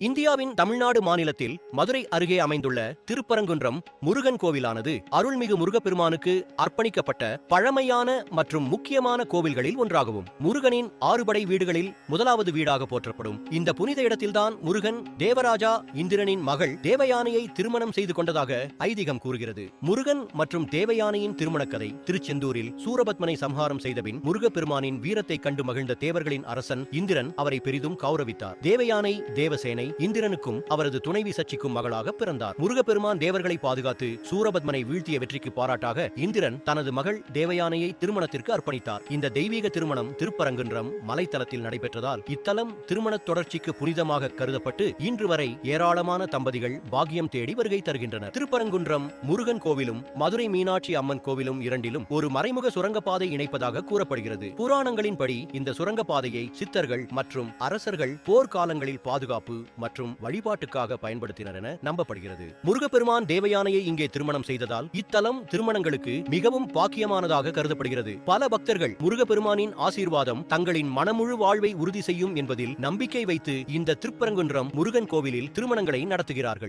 இந்தியாவின் தமிழ்நாடு மாநிலத்தில் மதுரை அருகே அமைந்துள்ள திருப்பரங்குன்றம் முருகன் கோவிலானது அருள்மிகு முருகப்பெருமானுக்கு அர்ப்பணிக்கப்பட்ட பழமையான மற்றும் முக்கியமான கோவில்களில் ஒன்றாகவும் முருகனின் ஆறுபடை வீடுகளில் முதலாவது வீடாக போற்றப்படும். இந்த புனித இடத்தில்தான் முருகன் தேவராஜா இந்திரனின் மகள் தேவயானையை திருமணம் செய்து கொண்டதாக ஐதீகம் கூறுகிறது. முருகன் மற்றும் தேவயானையின் திருமணக் கதை திருச்செந்தூரில் சூரபத்மனை சம்ஹாரம் செய்தபின் முருகப்பெருமானின் வீரத்தை கண்டு மகிழ்ந்த தேவர்களின் அரசன் இந்திரன் அவரை பெரிதும் கௌரவித்தார். தேவயானை தேவசேனை இந்திரனுக்கும் அவரது துணைவி சச்சிக்கும் மகளாக பிறந்தார். முருகப்பெருமான் தேவர்களை பாதுகாத்து சூரபத்மனை வீழ்த்திய வெற்றிக்கு பாராட்டாக இந்திரன் தனது மகள் தேவயானையை திருமணத்திற்கு அர்ப்பணித்தார். இந்த தெய்வீக திருமணம் திருப்பரங்குன்றம் மலைத்தலத்தில் நடைபெற்றதால் இத்தலம் திருமணத் தொடர்ச்சிக்கு புனிதமாக கருதப்பட்டு இன்று வரை ஏராளமான தம்பதிகள் பாக்கியம் தேடி வருகை தருகின்றனர். திருப்பரங்குன்றம் முருகன் கோவிலும் மதுரை மீனாட்சி அம்மன் கோவிலும் இரண்டிலும் ஒரு மறைமுக சுரங்கப்பாதை இணைப்பதாக கூறப்படுகிறது. புராணங்களின்படி இந்த சுரங்கப்பாதையை சித்தர்கள் மற்றும் அரசர்கள் போர்க்காலங்களில் பாதுகாப்பு மற்றும் வழிபாட்டுக்காக பயன்படுத்தினர் என நம்பப்படுகிறது. முருகப்பெருமான் தேவயானையை இங்கே திருமணம் செய்ததால் இத்தலம் திருமணங்களுக்கு மிகவும் பாக்கியமானதாக கருதப்படுகிறது. பல பக்தர்கள் முருகப்பெருமானின் ஆசீர்வாதம் தங்களின் மனமுழு வாழ்வை உறுதி செய்யும் என்பதில் நம்பிக்கை வைத்து இந்த திருப்பரங்குன்றம் முருகன் கோவிலில் திருமணங்களை நடத்துகிறார்கள்.